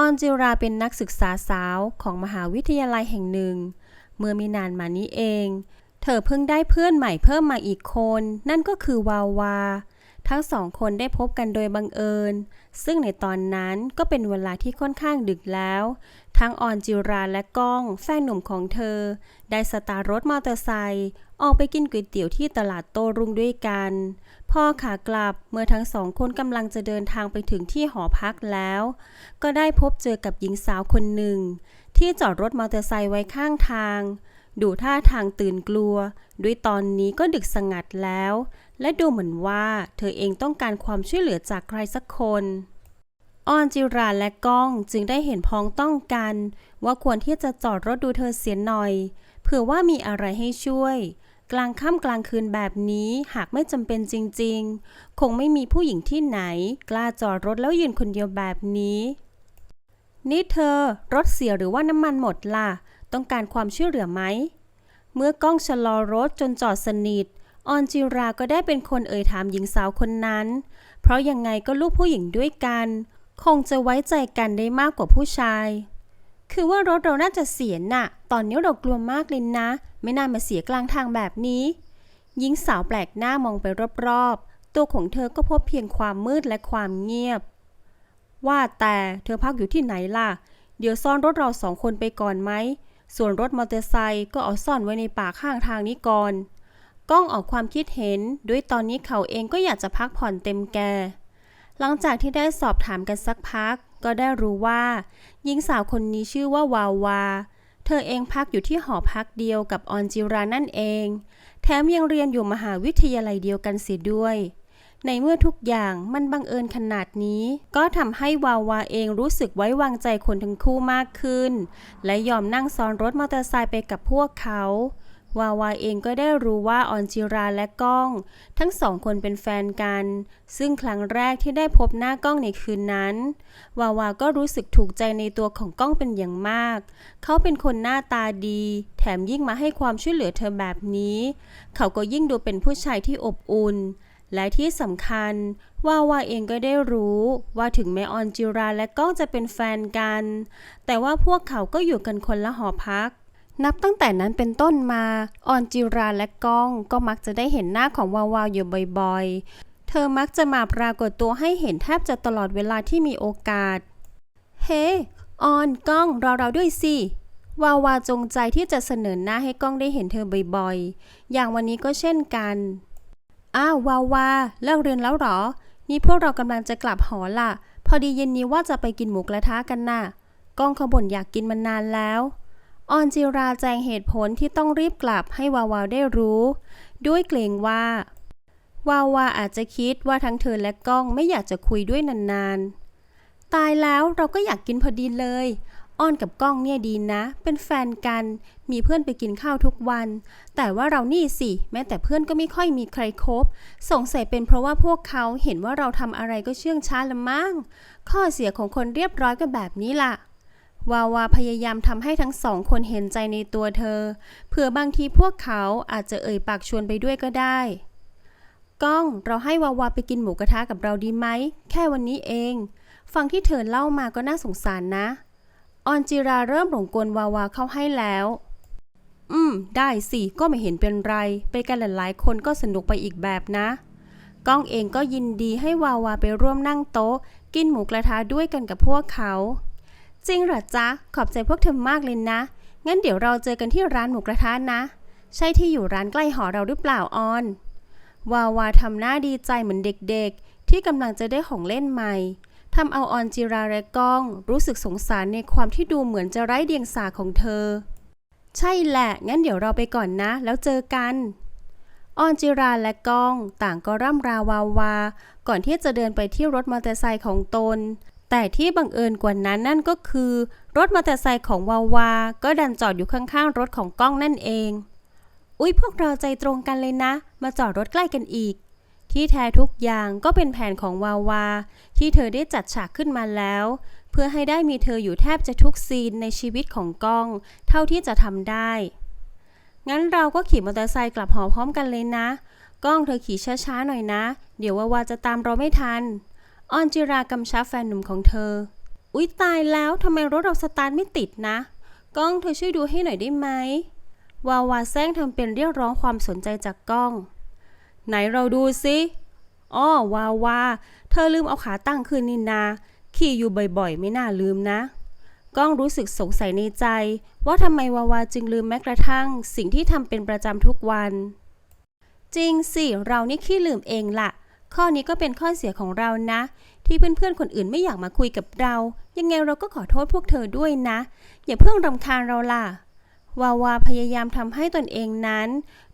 ออนจิราเป็นนักศึกษาสาวของมหาวิทยาลัยแห่งหนึ่ง เมื่อมีนานมานี้เอง เธอเพิ่งได้เพื่อนใหม่เพิ่มมาอีกคน นั่นก็คือวาวา ทั้งสองคนได้พบกันโดยบังเอิญ ซึ่งในตอนนั้นก็เป็นเวลาที่ค่อนข้างดึกแล้ว ทั้งออนจิราและก้องแฟนหนุ่มของเธอ ได้สตาร์รถมอเตอร์ไซค์ออกไปกินก๋วยเตี๋ยวที่ตลาดโตรุ่งด้วยกัน พอขากลับเมื่อทั้งสองคนกำลังจะเดินทางไปถึงที่หอพักแล้ว ก็ได้พบเจอกับหญิงสาวคนหนึ่ง ที่จอดรถมอเตอร์ไซค์ไว้ข้างทาง ดูท่าทางตื่นกลัว ด้วยตอนนี้ก็ดึกสงัดแล้ว และดูเหมือนว่าเธอเองต้องการความช่วยเหลือจากใครสักคนออนจิราและก้องจึงได้เห็นพ้องต้องกัน ว่าควรที่จะจอดรถดูเธอเสียหน่อยเผื่อว่ามีอะไรให้ช่วย กลางค่ำกลางคืนแบบนี้หากไม่จำเป็นจริงๆ คงไม่มีผู้หญิงที่ไหน กล้าจอดรถแล้วยืนคนเดียวแบบนี้ นี่เธอ รถเสียหรือว่าน้ำมันหมดล่ะ ต้องการความช่วยเหลือไหม เมื่อกล้องชะลอรถจนจอดสนิท ออนจิราก็ได้เป็นคนเอ่ยถามหญิงสาวคนนั้น เพราะยังไงก็ลูกผู้หญิงด้วยกัน คงจะไว้ใจกันได้มากกว่าผู้ชาย คือว่ารถเราน่าจะเสียน่ะ ตอนนี้เรากลัวมากเลยนะ ไม่น่ามาเสียกลางทางแบบนี้ หญิงสาวแปลกหน้ามองไปรอบๆ ตัวของเธอก็พบเพียงความมืดและความเงียบ ว่าแต่เธอพักอยู่ที่ไหนล่ะ เดี๋ยวซ่อนรถเราสองคนไปก่อนไหม ส่วนรถมอเตอร์ไซค์ก็เอาซ่อนไว้ในป่าข้างทางนี้ก่อนก้องออกความคิดเห็น ด้วยตอนนี้เขาเองก็อยากจะพักผ่อนเต็มแก่หลังจากที่ได้สอบถามกันสักพัก ก็ได้รู้ว่า หญิงสาวคนนี้ชื่อว่าวาวา เธอเองพักอยู่ที่หอพักเดียวกับออนจิรานั่นเอง แถมยังเรียนอยู่มหาวิทยาลัยเดียวกันเสียด้วย ในเมื่อทุกอย่างมันบังเอิญขนาดนี้ ก็ทำให้วาวาเองรู้สึกไว้วางใจคนทั้งคู่มากขึ้น และยอมนั่งซ้อนรถมอเตอร์ไซค์ไปกับพวกเขา วาวาเองก็ได้รู้ว่าออนจิราและก้อง ทั้งสองคนเป็นแฟนกัน ซึ่งครั้งแรกที่ได้พบหน้าก้องในคืนนั้น วาวาก็รู้สึกถูกใจในตัวของก้องเป็นอย่างมาก เขาเป็นคนหน้าตาดี แถมยิ่งมาให้ความช่วยเหลือเธอแบบนี้ เขาก็ยิ่งดูเป็นผู้ชายที่อบอุ่นและที่สำคัญวาวาเองก็ได้รู้ว่าถึงแม้ออนจิราและก้องจะเป็นแฟนกัน แต่ว่าพวกเขาก็อยู่กันคนละหอพัก นับตั้งแต่นั้นเป็นต้นมา ออนจิราและก้องก็มักจะได้เห็นหน้าของวาวาอยู่บ่อยๆ เธอมักจะมาปรากฏตัวให้เห็นแทบจะตลอดเวลาที่มีโอกาส เฮ้ออนก้องรอเราด้วยสิ วาวาจงใจที่จะเสนอหน้าให้ก้องได้เห็นเธอบ่อยๆ อย่างวันนี้ก็เช่นกัน อ้าววาวาเลิกเรียนแล้วหรอ นี่พวกเรากำลังจะกลับหอล่ะพอดีเย็นนี้ว่าจะไปกินหมูกระทะกันน่ะ ก้องขบ่นอยากกินมานานแล้ว ออนจิราแจงเหตุผลที่ต้องรีบกลับให้วาวาได้รู้ ด้วยเกรงว่า วาวาอาจจะคิดว่าทั้งเธอและก้องไม่อยากจะคุยด้วยนานๆ ตายแล้วเราก็อยากกินพอดีเลยอ้อนกับก้องเนี่ยดีนะ เป็นแฟนกัน มีเพื่อนไปกินข้าวทุกวัน แต่ว่าเรานี่สิ แม้แต่เพื่อนก็ไม่ค่อยมีใครคบสงสัยเป็นเพราะว่าพวกเขาเห็นว่าเราทำอะไรก็เชื่องช้าละมั้ง ข้อเสียของคนเรียบร้อยก็แบบนี้ล่ะ วาวาพยายามทำให้ทั้งสองคนเห็นใจในตัวเธอ เผื่อบางทีพวกเขาอาจจะเอ่ยปากชวนไปด้วยก็ได้ ก้องเราให้วาวาไปกินหมูกระทะกับเราดีไหม แค่วันนี้เอง ฟังที่เธอเล่ามาก็น่าสงสารนะ ออนจิราเริ่มหลงกลวาวาเข้าให้แล้ว อืม ได้สิก็ไม่เห็นเป็นไร ไปกันหลายๆ คนก็สนุกไปอีกแบบนะก้องเองก็ยินดีให้วาวาไปร่วมนั่งโต๊ะ กินหมูกระทะด้วยกันกับพวกเขา จริงเหรอจ๊ะ ขอบใจพวกเธอมากเลยนะ งั้นเดี๋ยวเราเจอกันที่ร้านหมูกระทะนะ ใช่ที่อยู่ร้านใกล้หอเราหรือเปล่าออน วาวาทำหน้าดีใจเหมือนเด็กๆ ที่กำลังจะได้ของเล่นใหม่ทำเอาออนจิราและก้อง รู้สึกสงสารในความที่ดูเหมือนจะไร้เดียงสาของเธอ ใช่แหละ งั้นเดี๋ยวเราไปก่อนนะ แล้วเจอกันออนจิราและก้อง ต่างก็ร่ำราวาวา ก่อนที่จะเดินไปที่รถมอเตอร์ไซค์ของตน แต่ที่บังเอิญกว่านั้นนั่นก็คือ รถมอเตอร์ไซค์ของวาวา ก็ดันจอดอยู่ข้างๆ รถของกล้องนั่นเอง อุ๊ย พวกเราใจตรงกันเลยนะ มาจอดรถใกล้กันอีก ที่แท้ทุกอย่างก็เป็นแผนของวาวา ที่เธอได้จัดฉากขึ้นมาแล้ว เพื่อให้ได้มีเธออยู่แทบจะทุกซีนในชีวิตของกล้อง เท่าที่จะทำได้ งั้นเราก็ขี่มอเตอร์ไซค์กลับหอพร้อมกันเลยนะ กล้องเธอขี่ช้าๆหน่อยนะ เดี๋ยววาวาจะตามเราไม่ทัน ออนจิรากำชับแฟนหนุ่มของเธอ อุ๊ยตายแล้วทำไมรถเราสตาร์ทไม่ติดนะ กล้องเธอช่วยดูให้หน่อยได้ไหม วาวาแซงทำเป็นเรียกร้องความสนใจจากกล้อง ไหนเราดูสิอ้อวาวา เธอลืมเอาขาตั้งขึ้นนี่นา ขี่อยู่บ่อยๆ ไม่น่าลืมนะก้องรู้สึกสงสัยในใจ ว่าทำไมวาวาจึงลืมแม้กระทั่ง สิ่งที่ทำเป็นประจำทุกวัน จริงสิ เรานี่ขี้ลืมเองล่ะ ข้อนี้ก็เป็นข้อเสียของเรานะ ที่เพื่อนๆคนอื่นไม่อยากมาคุยกับเรา ยังไงเราก็ขอโทษพวกเธอด้วยนะ อย่าเพิ่งรำคาญเราล่ะวาวาพยายามทำให้ตนเองนั้น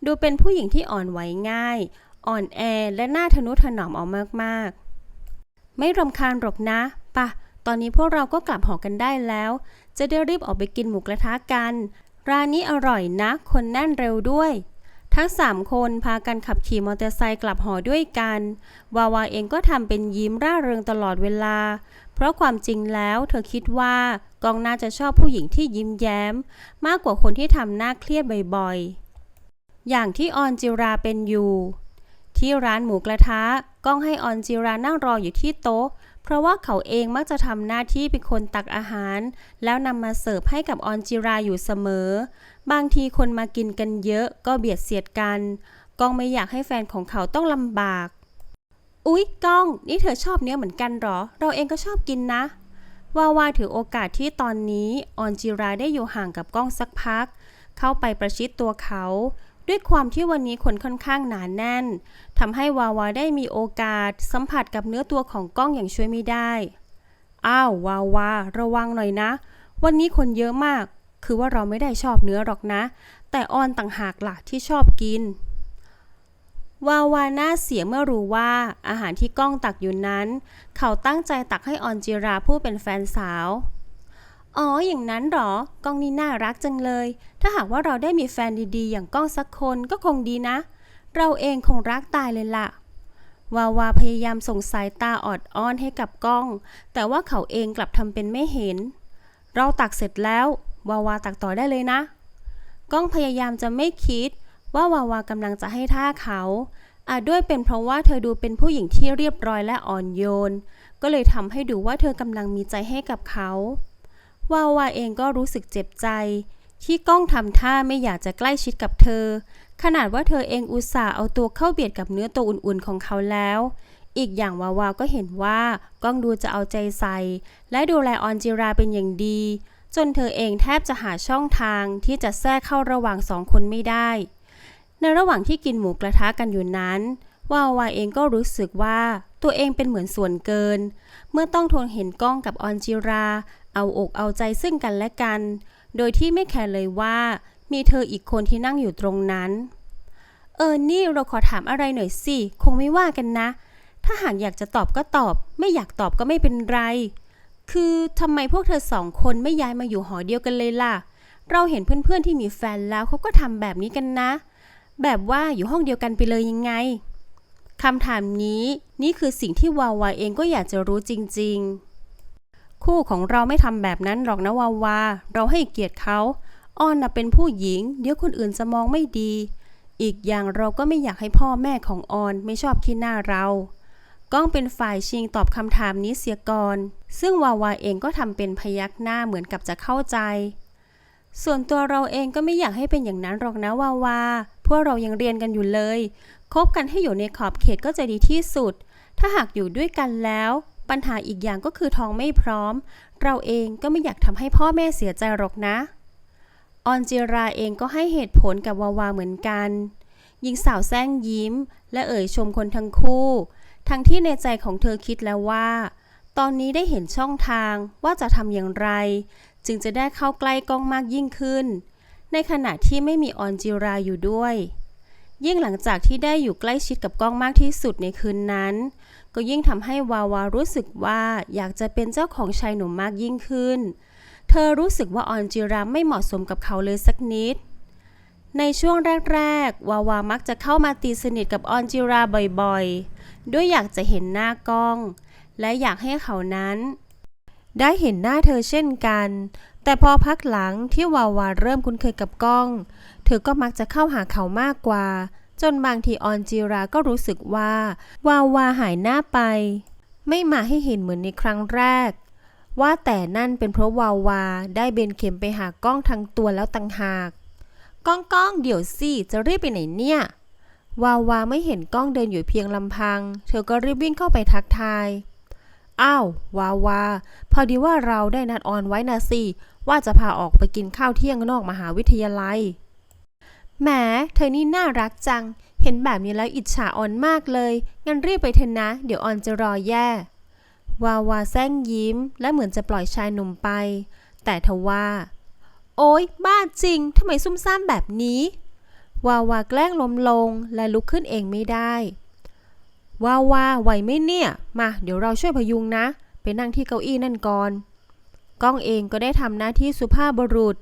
ดูเป็นผู้หญิงที่อ่อนไหวง่าย อ่อนแอและน่าทนุถนอมออกมากๆ ไม่รำคาญหรอกนะปะตอนนี้พวกเราก็กลับหอกันได้แล้ว จะได้รีบออกไปกินหมูกระทะกัน ร้านนี้อร่อยนะ คนแน่นเร็วด้วย ทั้งสามคนพากันขับขี่มอเตอร์ไซค์กลับหอด้วยกัน วาวาเองก็ทำเป็นยิ้มร่าเริงตลอดเวลา เพราะความจริงแล้วเธอคิดว่ากองน่าจะชอบผู้หญิงที่ยิ้มแย้ม มากกว่าคนที่ทำหน้าเครียดบ่อยๆ อย่างที่ออนจิราเป็นอยู่ ที่ร้านหมูกระทะก้องให้ออนจิรานั่งรออยู่ที่โต๊ะ เพราะว่าเขาเองมักจะทำหน้าที่เป็นคนตักอาหาร แล้วนำมาเสิร์ฟให้กับออนจิราอยู่เสมอ บางทีคนมากินกันเยอะก็เบียดเสียดกัน ก้องไม่อยากให้แฟนของเขาต้องลำบาก อุ๊ยก้อง นี่เธอชอบเนื้อเหมือนกันหรอ เราเองก็ชอบกินนะวาวาถือโอกาสที่ตอนนี้ออนจิราได้อยู่ห่างกับก้องสักพัก เข้าไปประชิดตัวเขา ด้วยความที่วันนี้คนค่อนข้างหนาแน่นทำให้วาวาได้มีโอกาส สัมผัสกับเนื้อตัวของก้องอย่างช่วยไม่ได้ อ้าววาวาระวังหน่อยนะ วันนี้คนเยอะมาก คือว่าเราไม่ได้ชอบเนื้อหรอกนะ แต่ออนต่างหากล่ะที่ชอบกิน วาวาหน้าเสียเมื่อรู้ว่าอาหารที่ก้องตักอยู่นั้น เขาตั้งใจตักให้ออนจิราผู้เป็นแฟนสาว อ๋อ อย่างนั้นหรอ ก้องนี่น่ารักจังเลย ถ้าหากว่าเราได้มีแฟนดีๆ อย่างก้องสักคนก็คงดีนะ เราเองคงรักตายเลยล่ะวาวาพยายามส่งสายตาออดอ้อนให้กับก้อง แต่ว่าเขาเองกลับทำเป็นไม่เห็น เราตักเสร็จแล้ว วาวาตักต่อได้เลยนะ ก้องพยายามจะไม่คิดว่าวาวากำลังจะให้ท่าเขา อาจด้วยเป็นเพราะว่าเธอดูเป็นผู้หญิงที่เรียบร้อยและอ่อนโยน ก็เลยทำให้ดูว่าเธอกำลังมีใจให้กับเขา วาวาเองก็รู้สึกเจ็บใจ ที่ก้องทำท่าไม่อยากจะใกล้ชิดกับเธอ ขนาดว่าเธอเองอุตส่าห์เอาตัวเข้าเบียดกับเนื้อตัวอุ่นๆของเขาแล้ว อีกอย่างวาวาก็เห็นว่าก้องดูจะเอาใจใส่ และดูแลออนจิราเป็นอย่างดี จนเธอเองแทบจะหาช่องทางที่จะแทรกเข้าระหว่างสองคนไม่ได้ ในระหว่างที่กินหมูกระทะกันอยู่นั้น วาวาเองก็รู้สึกว่าตัวเองเป็นเหมือนส่วนเกิน เมื่อต้องทนเห็นกล้องกับออนจิรา เอาอกเอาใจซึ่งกันและกัน โดยที่ไม่แคร์เลยว่า มีเธออีกคนที่นั่งอยู่ตรงนั้น เออนี่เราขอถามอะไรหน่อยสิ คงไม่ว่ากันนะ ถ้าหากอยากจะตอบก็ตอบ ไม่อยากตอบก็ไม่เป็นไร คือทำไมพวกเธอสองคนไม่ย้ายมาอยู่หอเดียวกันเลยล่ะ เราเห็นเพื่อนๆที่มีแฟนแล้วเขาก็ทำแบบนี้กันนะ แบบว่าอยู่ห้องเดียวกันไปเลยยังไงคำถามนี้นี่คือสิ่งที่วาวาเองก็อยากจะรู้จริงๆ คู่ของเราไม่ทำแบบนั้นหรอกนะวาวา เราให้เกียรติเขาอ้อนนะเป็นผู้หญิง เดี๋ยวคนอื่นจะมองไม่ดี อีกอย่างเราก็ไม่อยากให้พ่อแม่ของออนไม่ชอบขี้หน้าเรา ก้องเป็นฝ่ายชิงตอบคำถามนี้เสียก่อน ซึ่งวาวาเองก็ทำเป็นพยักหน้าเหมือนกับจะเข้าใจ ส่วนตัวเราเองก็ไม่อยากให้เป็นอย่างนั้นหรอกนะวาวา พวกเรายังเรียนกันอยู่เลย คบกันให้อยู่ในขอบเขตก็จะดีที่สุด ถ้าหากอยู่ด้วยกันแล้ว ปัญหาอีกอย่างก็คือท้องไม่พร้อม เราเองก็ไม่อยากทำให้พ่อแม่เสียใจหรอกนะ ออนจิราเองก็ให้เหตุผลกับวาวาเหมือนกัน หญิงสาวแซงยิ้ม และเอ่ยชมคนทั้งคู่ ทั้งที่ในใจของเธอคิดแล้วว่า ตอนนี้ได้เห็นช่องทางว่าจะทำอย่างไร จึงจะได้เข้าใกล้กล้องมากยิ่งขึ้น ในขณะที่ไม่มีออนจิราอยู่ด้วย ยิ่งหลังจากที่ได้อยู่ใกล้ชิดกับกล้องมากที่สุดในคืนนั้น ก็ยิ่งทำให้วาวารู้สึกว่าอยากจะเป็นเจ้าของชายหนุ่มมากยิ่งขึ้น เธอรู้สึกว่าออนจิราไม่เหมาะสมกับเขาเลยสักนิด ในช่วงแรกๆ วาวามักจะเข้ามาตีสนิทกับออนจิราบ่อยๆ ด้วยอยากจะเห็นหน้ากล้อง และอยากให้เขานั้น ได้เห็นหน้าเธอเช่นกัน แต่พอพักหลังที่วาวาเริ่มคุ้นเคยกับกล้อง เธอก็มักจะเข้าหาเขามากกว่า จนบางทีออนจิราก็รู้สึกว่า วาวาหายหน้าไป ไม่มาให้เห็นเหมือนในครั้งแรก ว่าแต่นั่นเป็นเพราะวาวาได้เบนเข็มไปหากล้องทั้งตัวแล้วตังหาก ก้องก้องเดี๋ยวสิจะรีบไปไหนเนี่ย วาวาไม่เห็นก้องเดินอยู่เพียงลำพัง เธอก็รีบวิ่งเข้าไปทักทาย อ้าว วาวา พอดีว่าเราได้นัดออนไว้นะสิ ว่าจะพาออกไปกินข้าวเที่ยงนอกมหาวิทยาลัย แหม เธอนี่น่ารักจัง เห็นแบบนี้แล้วอิจฉาออนมากเลย งั้นรีบไปเถอะนะ เดี๋ยวออนจะรอแย่ วาวาแซงยิ้ม และเหมือนจะปล่อยชายหนุ่มไป แต่ทว่า โอ๊ย บ้าจริง ทำไมซุ่มซ่ามแบบนี้ วาวาแกล้งล้มลงและลุกขึ้นเองไม่ได้ วาวาไหวไหมเนี่ย มา เดี๋ยวเราช่วยพยุงนะ ไปนั่งที่เก้าอี้นั่นก่อน ก้องเองก็ได้ทำหน้าที่สุภาพบุรุษ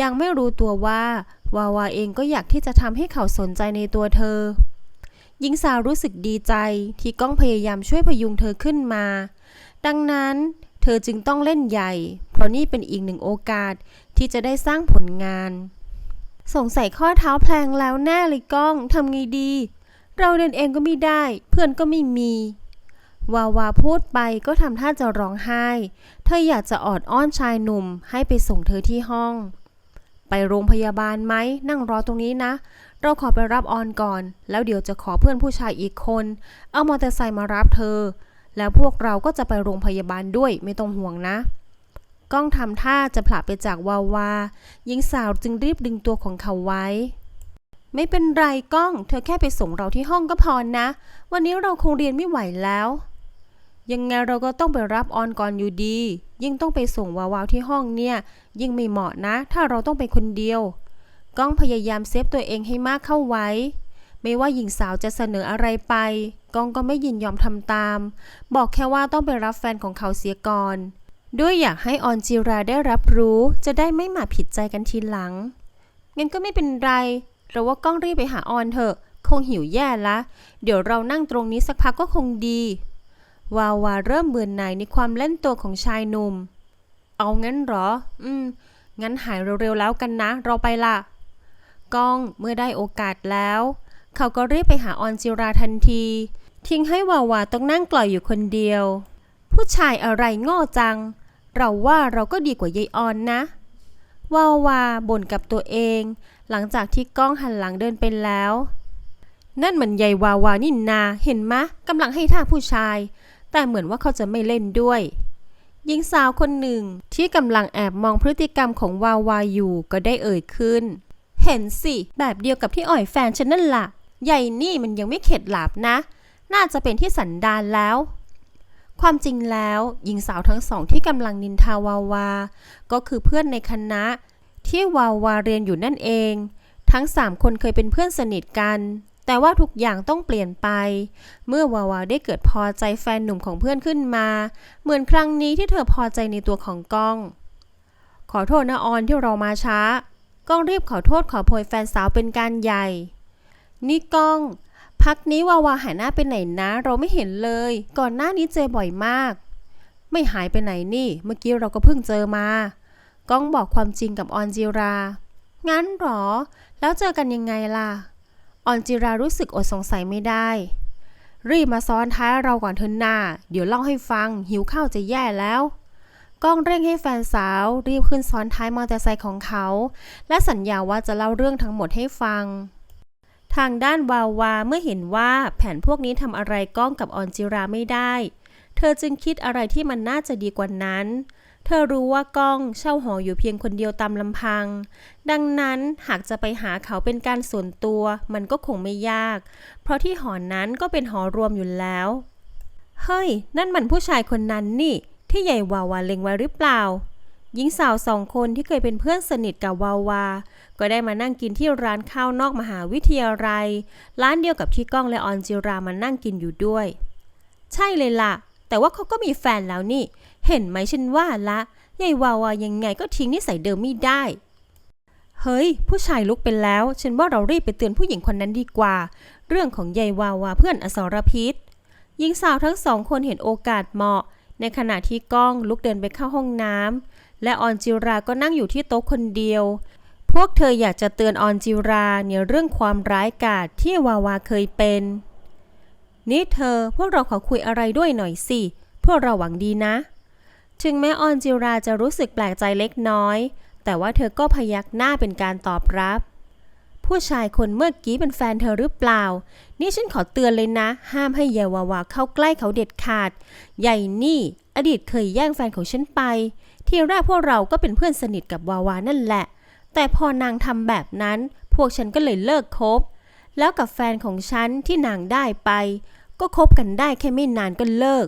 ยังไม่รู้ตัวว่า วาวาเองก็อยากที่จะทำให้เขาสนใจในตัวเธอ หญิงสาวรู้สึกดีใจที่ก้องพยายามช่วยพยุงเธอขึ้นมา ดังนั้นเธอจึงต้องเล่นใหญ่ เพราะนี่เป็นอีกหนึ่งโอกาส ที่จะได้สร้างผลงาน สงสัยข้อเท้าแพลงแล้วแน่เลยก้องทำไงดี เราเดินเองก็ไม่ได้ เพื่อนก็ไม่มี วาวาพูดไปก็ทำท่าจะร้องไห้ เธออยากจะออดอ้อนชายหนุ่มให้ไปส่งเธอที่ห้อง ไปโรงพยาบาลไหมนั่งรอตรงนี้นะ เราขอไปรับออนก่อน แล้วเดี๋ยวจะขอเพื่อนผู้ชายอีกคน เอามอเตอร์ไซค์มารับเธอ แล้วพวกเราก็จะไปโรงพยาบาลด้วยไม่ต้องห่วงนะ ก้องทำท่าจะผละไปจากวาวาหญิงสาวจึงรีบดึงตัวของเขาไว้ ไม่เป็นไรก้อง เธอแค่ไปส่งเราที่ห้องก็พอนะ วันนี้เราคงเรียนไม่ไหวแล้ว ยังไงเราก็ต้องไปรับออนก่อนอยู่ดี ยิ่งต้องไปส่งวาวาวที่ห้องเนี่ย ยิ่งไม่เหมาะนะ ถ้าเราต้องไปคนเดียว ก้องพยายามเซฟตัวเองให้มากเข้าไว้ ไม่ว่าหญิงสาวจะเสนออะไรไป ก้องก็ไม่ยินยอมทำตาม บอกแค่ว่าต้องไปรับแฟนของเขาเสียก่อน ด้วยอยากให้ออนจิราได้รับรู้จะได้ไม่มาผิดใจกันทีหลัง งั้นก็ไม่เป็นไร เราว่าก้องรีบไปหาออนเถอะ คงหิวแย่ละ เดี๋ยวเรานั่งตรงนี้สักพักก็คงดี วาวาเริ่มเบื่อหน่ายในความเล่นตัวของชายหนุ่ม เอางั้นหรอ อืม งั้นหายเร็วๆแล้วกันนะ เราไปละก้องเมื่อได้โอกาสแล้ว เขาก็รีบไปหาออนจิราทันที ทิ้งให้วาวาต้องนั่งกล่อยอยู่คนเดียว ผู้ชายอะไรง่จัง เราว่าเราก็ดีกว่ายายออนนะ วาวาบ่นกับตัวเอง หลังจากที่ก้องหันหลังเดินไปแล้ว นั่นเหมันยายวาวานี่นาเห็นมะกำลังให้ท่าผู้ชาย แต่เหมือนว่าเขาจะไม่เล่นด้วยหญิงสาวคนหนึ่งที่กำลังแอบมองพฤติกรรมของวาวาอยู่ก็ได้เอ่ยขึ้น เห็นสิ แบบเดียวกับที่อ่อยแฟนฉันนั่นละ่ะ ใหญ่นี่มันยังไม่เข็ดหลาบนะ น่าจะเป็นที่สันดานแล้ว ความจริงแล้วหญิงสาวทั้งสองที่กำลังนินทาวาวา ก็คือเพื่อนในคณะ ที่วาวาเรียนอยู่นั่นเอง ทั้งสามคนเคยเป็นเพื่อนสนิทกัน แต่ว่าทุกอย่างต้องเปลี่ยนไป เมื่อวาวาได้เกิดพอใจแฟนหนุ่มของเพื่อนขึ้นมา เหมือนครั้งนี้ที่เธอพอใจในตัวของก้อง ขอโทษนะออนที่เรามาช้า ก้องรีบขอโทษขอโพยแฟนสาวเป็นการใหญ่นี่ก้อง พักนี้วาวาหายหน้าไปไหนนะ เราไม่เห็นเลย ก่อนหน้านี้เจอบ่อยมาก ไม่หายไปไหนนี่ เมื่อกี้เราก็เพิ่งเจอมา ก้องบอกความจริงกับออนจิรา งั้นหรอ แล้วเจอกันยังไงล่ะ ออนจิรารู้สึกอดสงสัยไม่ได้ รีบมาซ้อนท้ายเราก่อนเถอะนาเดี๋ยวเล่าให้ฟัง หิวข้าวจะแย่แล้วก้องเร่งให้แฟนสาวรีบขึ้นซ้อนท้ายมอเตอร์ไซค์ของเขา และสัญญาว่าจะเล่าเรื่องทั้งหมดให้ฟัง ทางด้านวาวาเมื่อเห็นว่าแผนพวกนี้ทำอะไรก้องกับออนจิราไม่ได้ เธอจึงคิดอะไรที่มันน่าจะดีกว่านั้น เธอรู้ว่าก้องเช่าหออยู่เพียงคนเดียวตามลำพัง ดังนั้นหากจะไปหาเขาเป็นการส่วนตัวมันก็คงไม่ยาก เพราะที่หอนั้นก็เป็นหอรวมอยู่แล้ว เฮ้ย นั่นมันผู้ชายคนนั้นนี่ ที่ใหญ่วาวาเล็งไว้หรือเปล่าหญิงสาวสองคนที่เคยเป็นเพื่อนสนิทกับวาวา ก็ได้มานั่งกินที่ร้านข้าวนอกมหาวิทยาลัย ร้านเดียวกับที่ก้องและออนจิรามานั่งกินอยู่ด้วย ใช่เลยล่ะ แต่ว่าเขาก็มีแฟนแล้วนี่ เห็นไหมฉันว่าละยายวาวายังไงก็ทิ้งนิสัยเดิมไม่ได้ เฮ้ย ผู้ชายลุกไปแล้ว ฉันว่าเรารีบไปเตือนผู้หญิงคนนั้นดีกว่า เรื่องของยายวาวาเพื่อนอสรพิษหญิงสาวทั้งสองคนเห็นโอกาสเหมาะ ในขณะที่ก้องลุกเดินไปเข้าห้องน้ำและออนจิราก็นั่งอยู่ที่โต๊ะคนเดียว พวกเธออยากจะเตือนออนจิราในเรื่องความร้ายกาจที่วาวาเคยเป็น นี่เธอพวกเราขอคุยอะไรด้วยหน่อยสิ พวกเราหวังดีนะ ถึงแม้ออนจิราจะรู้สึกแปลกใจเล็กน้อย แต่ว่าเธอก็พยักหน้าเป็นการตอบรับ ผู้ชายคนเมื่อกี้เป็นแฟนเธอหรือเปล่า นี่ฉันขอเตือนเลยนะ ห้ามให้เยาวาวาเข้าใกล้เขาเด็ดขาด ใหญ่นี่ อดีตเคยแย่งแฟนของฉันไป ที่แรกพวกเราก็เป็นเพื่อนสนิทกับวาวานั่นแหละ แต่พอนางทำแบบนั้น พวกฉันก็เลยเลิกคบ แล้วกับแฟนของฉันที่นางได้ไป ก็คบกันได้แค่ไม่นานก็เลิก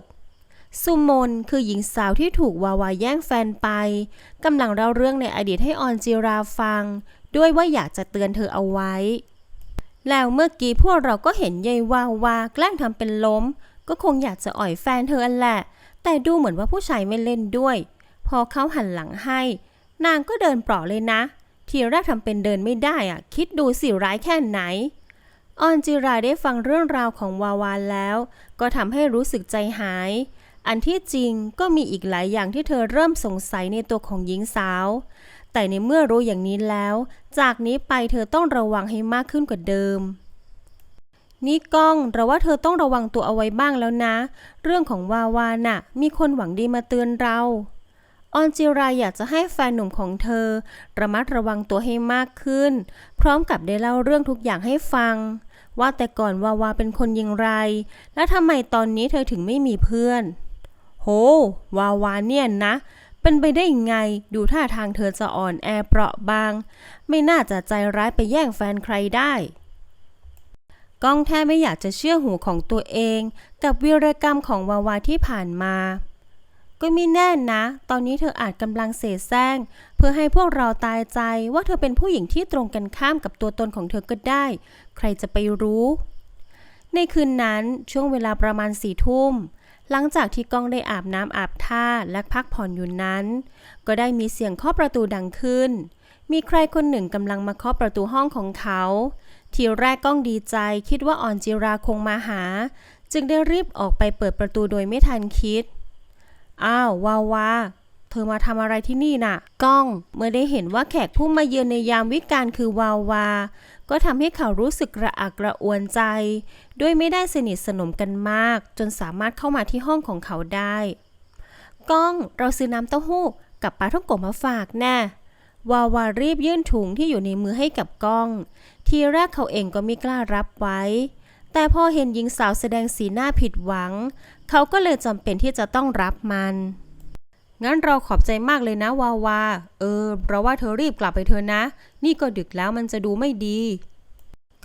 สุมนคือหญิงสาวที่ถูกวาวาแย่งแฟนไปกำลังเล่าเรื่องในอดีตให้ออนจิราฟัง ด้วยว่าอยากจะเตือนเธอเอาไว้ แล้วเมื่อกี้พวกเราก็เห็นยายวาวาแกล้งทำเป็นล้ม ก็คงอยากจะอ่อยแฟนเธออันแหละ แต่ดูเหมือนว่าผู้ชายไม่เล่นด้วย พอเขาหันหลังให้ นางก็เดินปล่อเลยนะ ทีแรกทำเป็นเดินไม่ได้อะคิดดูสิร้ายแค่ไหนออนจิราได้ฟังเรื่องราวของวาวาแล้ว ก็ทำให้รู้สึกใจหาย อันที่จริงก็มีอีกหลายอย่างที่เธอเริ่มสงสัยในตัวของหญิงสาว แต่ในเมื่อรู้อย่างนี้แล้ว จากนี้ไปเธอต้องระวังให้มากขึ้นกว่าเดิม นี่ก้องเราว่าเธอต้องระวังตัวเอาไว้บ้างแล้วนะ เรื่องของวาวาน่ะ มีคนหวังดีมาเตือนเรา ออนจิราอยากจะให้แฟนหนุ่มของเธอ ระมัดระวังตัวให้มากขึ้น พร้อมกับได้เล่าเรื่องทุกอย่างให้ฟัง ว่าแต่ก่อนวาวาเป็นคนยังไร และทำไมตอนนี้เธอถึงไม่มีเพื่อน โห วาวาเนี่ยนะ เป็นไปได้ยังไง ดูท่าทางเธอจะอ่อนแอเปราะบาง ไม่น่าจะใจร้ายไปแย่งแฟนใครได้ก้องแทบไม่อยากจะเชื่อหูของตัวเอง กับวีรกรรมของวาวาที่ผ่านมา ก็ไม่แน่นะ ตอนนี้เธออาจกำลังเสแสร้ง เพื่อให้พวกเราตายใจว่าเธอเป็นผู้หญิงที่ตรงกันข้ามกับตัวตนของเธอก็ได้ ใครจะไปรู้ ในคืนนั้นช่วงเวลาประมาณสี่ทุ่ม หลังจากที่ก้องได้อาบน้ำอาบท่าและพักผ่อนอยู่นั้น ก็ได้มีเสียงเคาะประตูดังขึ้น มีใครคนหนึ่งกำลังมาเคาะประตูห้องของเขา ทีแรกก้องดีใจคิดว่าออนจิราคงมาหา จึงได้รีบออกไปเปิดประตูโดยไม่ทันคิด อ้าววาวาเธอมาทำอะไรที่นี่น่ะ ก้อง เมื่อได้เห็นว่าแขกผู้มาเยือนในยามวิกาลคือวาวา ก็ทำให้เขารู้สึกระอักระอ่วนใจ ด้วยไม่ได้สนิทสนมกันมาก จนสามารถเข้ามาที่ห้องของเขาได้ ก้อง เราซื้อน้ำเต้าหู้กับปลาท่องโกะมาฝากแน่ วาวารีบยื่นถุงที่อยู่ในมือให้กับก้อง ทีแรกเขาเองก็ไม่กล้ารับไว้ แต่พอเห็นหญิงสาวแสดงสีหน้าผิดหวัง เขาก็เลยจำเป็นที่จะต้องรับมัน งั้นเราขอบใจมากเลยนะวาวา เออ เราว่าเธอรีบกลับไปเถอนะ นี่ก็ดึกแล้วมันจะดูไม่ดี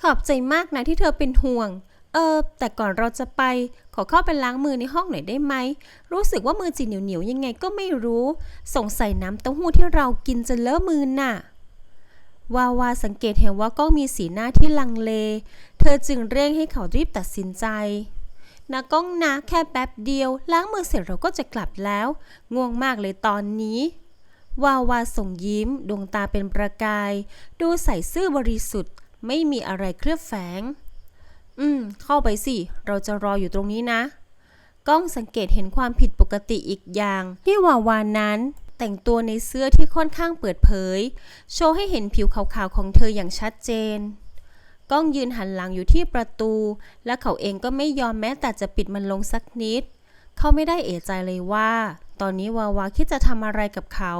ขอบใจมากนะที่เธอเป็นห่วง เออ แต่ก่อนเราจะไป ขอเข้าไปล้างมือในห้องหน่อยได้ไหม รู้สึกว่ามือจีเหนียวๆยังไงก็ไม่รู้ สงสัยน้ำเต้าหู้ที่เรากินจะเลอะมือน่ะวาวาสังเกตเห็นว่าก้องมีสีหน้าที่ลังเล เธอจึงเร่งให้เขารีบตัดสินใจ นะก้องนะแค่แป๊บเดียว ล้างมือเสร็จเราก็จะกลับแล้ว ง่วงมากเลยตอนนี้ วาวาส่งยิ้ม ดวงตาเป็นประกาย ดูใส่ซื่อบริสุทธิ์ ไม่มีอะไรเคลือบแฝง อืม เข้าไปสิ เราจะรออยู่ตรงนี้นะ ก้องสังเกตเห็นความผิดปกติอีกอย่าง ที่วาวานั้นแต่งตัวในเสื้อที่ค่อนข้างเปิดเผย โชว์ให้เห็นผิวขาวๆของเธออย่างชัดเจน ก้องยืนหันหลังอยู่ที่ประตู และเขาเองก็ไม่ยอมแม้แต่จะปิดมันลงสักนิด เขาไม่ได้เอะใจเลยว่า ตอนนี้วาวาคิดจะทำอะไรกับเขา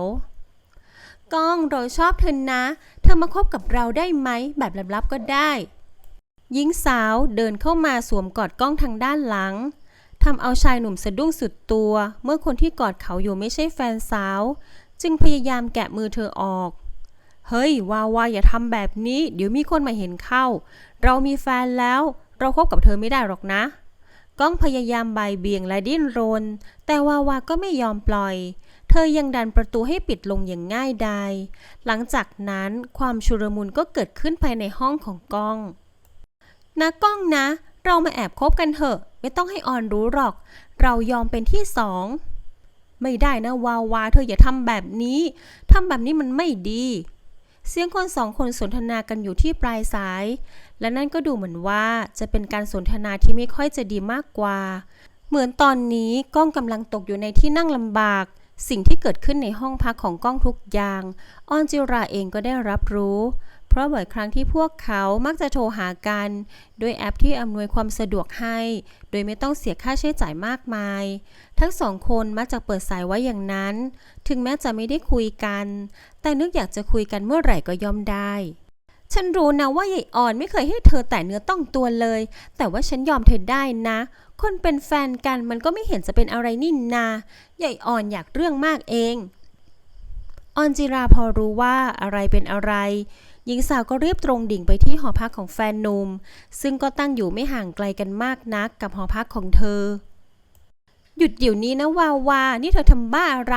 ก้องเราชอบเธอนะ เธอมาคบกับเราได้ไหม แบบลับๆก็ได้หญิงสาวเดินเข้ามาสวมกอดก้องทางด้านหลังทำเอาชายหนุ่มสะดุ้งสุดตัว เมื่อคนที่กอดเขาอยู่ไม่ใช่แฟนสาว จึงพยายามแกะมือเธอออก เฮ้ยวาวาอย่าทำแบบนี้ เดี๋ยวมีคนมาเห็นเข้า เรามีแฟนแล้ว เราคบกับเธอไม่ได้หรอกนะ ก้องพยายามใบเบี่ยงและดิ้นรน แต่วาวาก็ไม่ยอมปล่อย เธอยังดันประตูให้ปิดลงอย่างง่ายดาย หลังจากนั้นความชุรมุนก็เกิดขึ้นภายในห้องของก้องนะก้องนะ เรามาแอบคบกันเถอะ ไม่ต้องให้ออนรู้หรอก เรายอมเป็นที่สองไม่ได้นะวาวาเธออย่าทำแบบนี้ทำแบบนี้มันไม่ดี เสียงคนสองคนสนทนากันอยู่ที่ปลายสาย และนั่นก็ดูเหมือนว่าจะเป็นการสนทนาที่ไม่ค่อยจะดีมากกว่า เหมือนตอนนี้ก้องกำลังตกอยู่ในที่นั่งลำบาก สิ่งที่เกิดขึ้นในห้องพักของก้องทุกอย่าง ออนจิราเองก็ได้รับรู้ เพราะบ่อยครั้งที่พวกเขามักจะโทรหากันด้วยแอปที่อำนวยความสะดวกให้ โดยไม่ต้องเสียค่าใช้จ่ายมากมาย ทั้งสองคนมักจะเปิดสายไว้อย่างนั้น ถึงแม้จะไม่ได้คุยกัน แต่นึกอยากจะคุยกันเมื่อไหร่ก็ย่อมได้ ฉันรู้นะว่ายายอ่อนไม่เคยให้เธอแต่เนื้อต้องตัวเลย แต่ว่าฉันยอมเธอได้นะ คนเป็นแฟนกันมันก็ไม่เห็นจะเป็นอะไรนี่นายายอ่อนอยากเรื่องมากเองออนจิราพอรู้ว่าอะไรเป็นอะไร หญิงสาวก็รีบตรงดิ่งไปที่หอพักของแฟนนุ่มซึ่งก็ตั้งอยู่ไม่ห่างไกลกันมากนักกับหอพักของเธอ หยุดเดี๋ยวนี้นะวาวา นี่เธอทำบ้าอะไร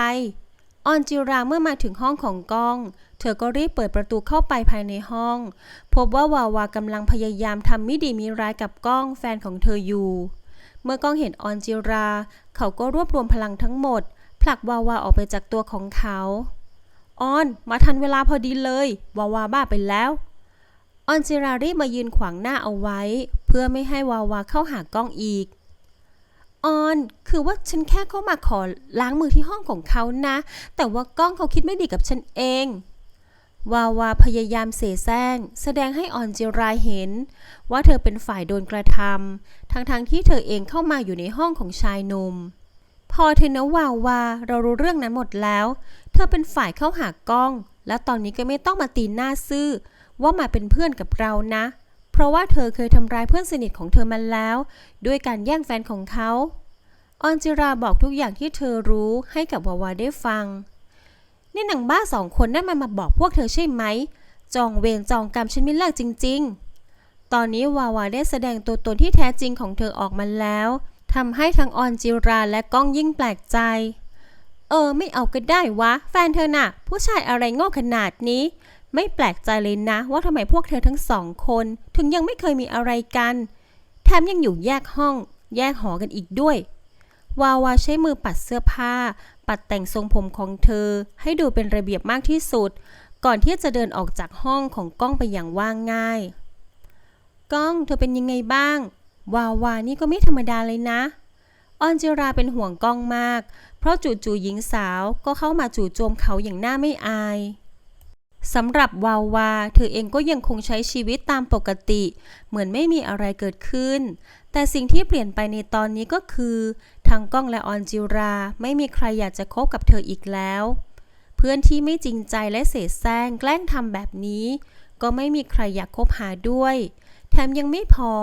ออนจิราเมื่อมาถึงห้องของก้อง เธอก็รีบเปิดประตูเข้าไปภายในห้อง พบว่าวาวากำลังพยายามทำไม่ดีมีร้ายกับก้องแฟนของเธออยู่ เมื่อก้องเห็นออนจิรา เขาก็รวบรวมพลังทั้งหมด ผลักวาวาออกไปจากตัวของเขา ออน มาทันเวลาพอดีเลย วาวาบ้าไปแล้ว ออนจิรารีบมายืนขวางหน้าเอาไว้ เพื่อไม่ให้วาวาเข้าหาก้องอีก ออน คือว่าฉันแค่เข้ามาขอล้างมือที่ห้องของเขานะ แต่ว่าก้องเขาคิดไม่ดีกับฉันเอง วาวาพยายามเสแสร้ง แสดงให้ออนจิราเห็น ว่าเธอเป็นฝ่ายโดนกระทำทั้งๆทที่เธอเองเข้ามาอยู่ในห้องของชายหนุ่มพอเธอนวาวาเรารู้เรื่องนั้นหมดแล้ว ธอเป็นฝ่ายเข้าหากล้อง และตอนนี้ก็ไม่ต้องมาตีหน้าซื่อ ว่ามาเป็นเพื่อนกับเรานะ เพราะว่าเธอเคยทำร้ายเพื่อนสนิทของเธอมาแล้ว ด้วยการแย่งแฟนของเขาออนจิราบอกทุกอย่างที่เธอรู้ให้กับวาวาได้ฟัง นี่หนังบ้าสองคนนั่นมันมาบอกพวกเธอใช่ไหม จองเวรจองกรรมฉันไม่เลิกจริง ๆ ตอนนี้วาวาได้แสดงตัวตนที่แท้จริงของเธอออกมาแล้วทำให้ทั้งออนจิราและก้องยิ่งแปลกใจ เออไม่เอาก็ได้วะ แฟนเธอน่ะ ผู้ชายอะไรโง่ขนาดนี้ ไม่แปลกใจเลยนะ ว่าทำไมพวกเธอทั้งสองคน ถึงยังไม่เคยมีอะไรกัน แถมยังอยู่แยกห้อง แยกหอกันอีกด้วย วาวาใช้มือปัดเสื้อผ้า ปัดแต่งทรงผมของเธอ ให้ดูเป็นระเบียบมากที่สุด ก่อนที่จะเดินออกจากห้องของก้องไปอย่างว่างง่าย ก้องเธอเป็นยังไงบ้าง วาวานี่ก็ไม่ธรรมดาเลยนะออนจิราเป็นห่วงก้องมาก ราะจู่ๆหญิงสาวก็เข้ามาจู่โจมเขาอย่างน่าไม่อายสำหรับวาวา เธอเองก็ยังคงใช้ชีวิตตามปกติ เหมือนไม่มีอะไรเกิดขึ้น แต่สิ่งที่เปลี่ยนไปในตอนนี้ก็คือทั้งก้องและออนจิราไม่มีใครอยากจะคบกับเธออีกแล้ว เพื่อนที่ไม่จริงใจและเสแสร้งแกล้งทำแบบนี้ ก็ไม่มีใครอยากคบหาด้วย แถมยังไม่พอ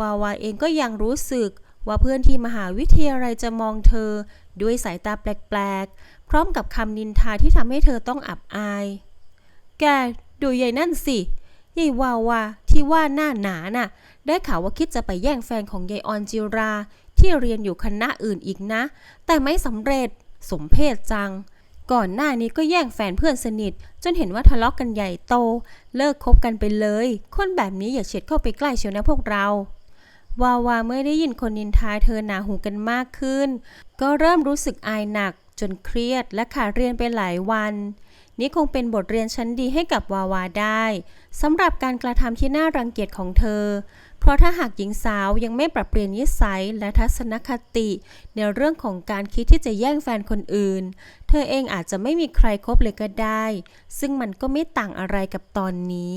วาวาเองก็ยังรู้สึกว่าเพื่อนที่มหาวิทยาลัยจะมองเธอ ด้วยสายตาแปลกๆ พร้อมกับคำนินทาที่ทำให้เธอต้องอับอาย แกดูยายนั่นสิยายวาวาที่ว่าหน้าหนาน่ะ ได้ข่าวว่าคิดจะไปแย่งแฟนของยายออนจิรา ที่เรียนอยู่คณะอื่นอีกนะ แต่ไม่สำเร็จสมเพศจัง ก่อนหน้านี้ก็แย่งแฟนเพื่อนสนิท จนเห็นว่าทะเลาะกกันใหญ่โต เลิกคบกันไปเลย คนแบบนี้อย่าเฉียดเข้าไปใกล้เชียวนะพวกเรา วาวาเมื่อได้ยินคนนินทาเธอหนาหูกันมากขึ้น ก็เริ่มรู้สึกอายหนัก จนเครียดและขาดเรียนไปหลายวัน นี่คงเป็นบทเรียนชั้นดีให้กับวาวาได้สำหรับการกระทำที่น่ารังเกียจของเธอ เพราะถ้าหากหญิงสาวยังไม่ปรับเปลี่ยนนิสัยและทัศนคติ ในเรื่องของการคิดที่จะแย่งแฟนคนอื่น เธอเองอาจจะไม่มีใครคบเลยก็ได้ ซึ่งมันก็ไม่ต่างอะไรกับตอนนี้